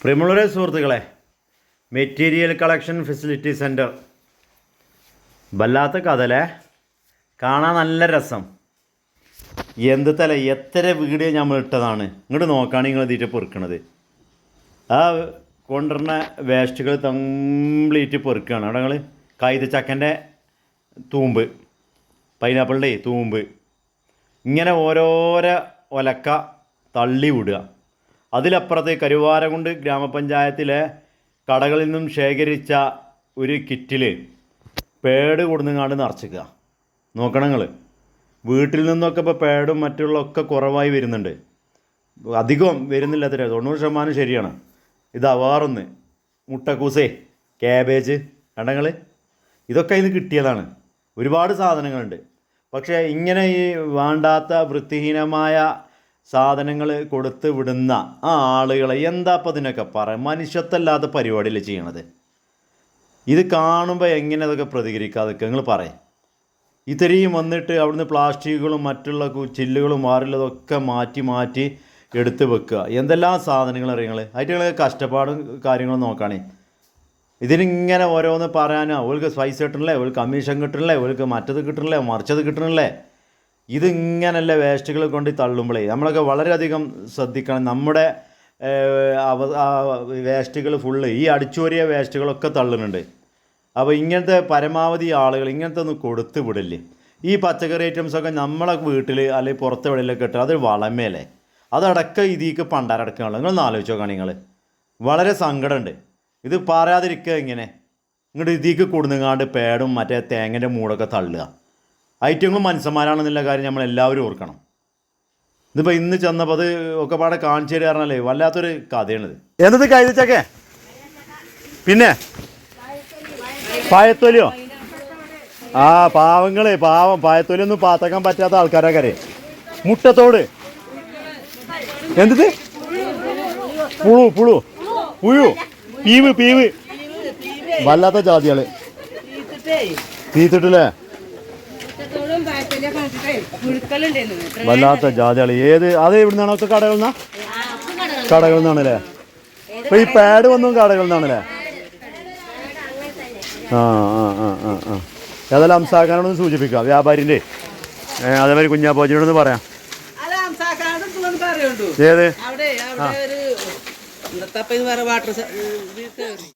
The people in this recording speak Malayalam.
പ്രിയമുള്ളവരെ സുഹൃത്തുക്കളെ മെറ്റീരിയൽ കളക്ഷൻ ഫെസിലിറ്റി സെന്റർ വല്ലാത്ത കഥലേ കാണാൻ നല്ല രസം. എന്ത് തല എത്ര വീഡിയോ നമ്മൾ ഇട്ടതാണ്? ഇങ്ങോട്ട് നോക്കാണ് നിങ്ങൾ ഇതിട്ട് പൊറുക്കണത്. ആ കൊണ്ടുവരുന്ന വേസ്റ്റുകൾ കംപ്ലീറ്റ് പൊറുക്കുകയാണ് അവിടെ നിങ്ങൾ കൈതച്ചക്കന്റെ തൂമ്പ് പൈനാപ്പിളിന്റെ തൂമ്പ് ഇങ്ങനെ ഓരോരോ ഒലക്ക തള്ളി വിടുക. അതിലപ്പുറത്ത് കരുവാരകുണ്ട് ഗ്രാമപഞ്ചായത്തിലെ കടകളിൽ നിന്നും ശേഖരിച്ച ഒരു കിറ്റിൽ പേട് കൊടുന്നങ്ങാണ്ട് നിറച്ചിക്കുക. നോക്കണങ്ങൾ വീട്ടിൽ നിന്നൊക്കെ ഇപ്പോൾ പേടും മറ്റുള്ള ഒക്കെ കുറവായി വരുന്നുണ്ട്. അധികം വരുന്നില്ല അത്ര തൊണ്ണൂറ് ശതമാനം ശരിയാണ്. ഇത് അവാറൊന്ന്. മുട്ടക്കൂസേ ക്യാബേജ്. കണ്ടങ്ങൾ ഇതൊക്കെ ഇന്ന് കിട്ടിയതാണ്. ഒരുപാട് സാധനങ്ങളുണ്ട്. പക്ഷേ ഇങ്ങനെ ഈ വേണ്ടാത്ത വൃത്തിഹീനമായ സാധനങ്ങൾ കൊടുത്ത് വിടുന്ന ആ ആളുകളെ എന്താ അപ്പം ഇതിനൊക്കെ പറയാം? മനുഷ്യത്തല്ലാത്ത പരിപാടിയല്ലേ ചെയ്യണത്? ഇത് കാണുമ്പോൾ എങ്ങനെ അതൊക്കെ പ്രതികരിക്കാതൊക്കെ നിങ്ങൾ പറയും. ഇത്രയും വന്നിട്ട് അവിടുന്ന് പ്ലാസ്റ്റിക്കുകളും മറ്റുള്ള ചില്ലുകളും മാറിയുള്ളതൊക്കെ മാറ്റി മാറ്റി എടുത്ത് വെക്കുക. എന്തെല്ലാം സാധനങ്ങൾ അറിയങ്ങൾ അതിന്റെ കഷ്ടപ്പാടും കാര്യങ്ങളും നോക്കുകയാണേ ഇതിനിങ്ങനെ ഓരോന്ന് പറയാനോ. അവൾക്ക് പൈസ കിട്ടണില്ലേ? അവൾക്ക് കമ്മീഷൻ കിട്ടണില്ലേ? അവൾക്ക് മറ്റത് കിട്ടണില്ലേ? മറിച്ചത് കിട്ടണില്ലേ? ഇതിങ്ങനല്ല വേസ്റ്റുകൾ കൊണ്ട് തള്ളുമ്പോഴേ നമ്മളൊക്കെ വളരെയധികം ശ്രദ്ധിക്കണം. നമ്മുടെ അവ വേസ്റ്റുകൾ ഫുള്ള് ഈ അടിച്ചുവരിയ വേസ്റ്റുകളൊക്കെ തള്ളുന്നുണ്ട്. അപ്പോൾ ഇങ്ങനത്തെ പരമാവധി ആളുകൾ ഇങ്ങനത്തെ ഒന്ന് കൊടുത്തു വിടില്ലേ? ഈ പച്ചക്കറി ഐറ്റംസൊക്കെ നമ്മളെ വീട്ടിൽ അല്ലെങ്കിൽ പുറത്തെ വെളിയിലൊക്കെ ഇട്ട് അത് വളമേലേ? അതടക്കം ഇതിക്ക് പണ്ടാരടക്കമുള്ള നിങ്ങൾ ആലോചിച്ച് നോക്കാം നിങ്ങൾ വളരെ സങ്കടമുണ്ട്. ഇത് പറയാതിരിക്കുക ഇങ്ങനെ. ഇങ്ങോട്ട് ഇതിക്ക് കൊടുങ്ങാണ്ട് പേടും മറ്റേ തേങ്ങന്റെ മൂടൊക്കെ തള്ളുക. ഐറ്റങ്ങളും മനുഷ്യന്മാരാണെന്നുള്ള കാര്യം നമ്മൾ എല്ലാവരും ഓർക്കണം. ഇതിപ്പോൾ ഇന്ന് ചെന്നപ്പോൾ അത് ഒക്കെ പാടെ കാണിച്ചു തരിക പറഞ്ഞാലേ വല്ലാത്തൊരു കഥയാണിത്. എന്നത് കൈതച്ചൊക്കെ പിന്നെ? പായത്തൊലിയോ? ആ പാവങ്ങളെ പാവം. പായത്തൊലിയൊന്നും പാത്തക്കാൻ പറ്റാത്ത ആൾക്കാരൊക്കെ മുട്ടത്തോട്. എന്തത്? പുഴു പുഴു പുഴു. പീവ് പീവ്. വല്ലാത്ത ജാതികൾ തീത്തിട്ടില്ലേ വല്ലാത്ത ജാതികൾ ഏത് അത് എവിടുന്നാണ് ഒക്കെ കടകളിൽ നിന്നാ? കടകളിൽ നിന്നാണല്ലേ? അപ്പൊ ഈ പാഡ് വന്നും കടകളിൽ നിന്നാണല്ലേ? ആ ആ ആ ആ ആ. ഏതായാലും അംസാക്കാനോടൊന്ന് സൂചിപ്പിക്കാം വ്യാപാരിന്റെ അതേമാതിരി കുഞ്ഞാപ്പോജിനോടൊന്ന് പറയാം. ഏത്? വേറെ വാട്ടർ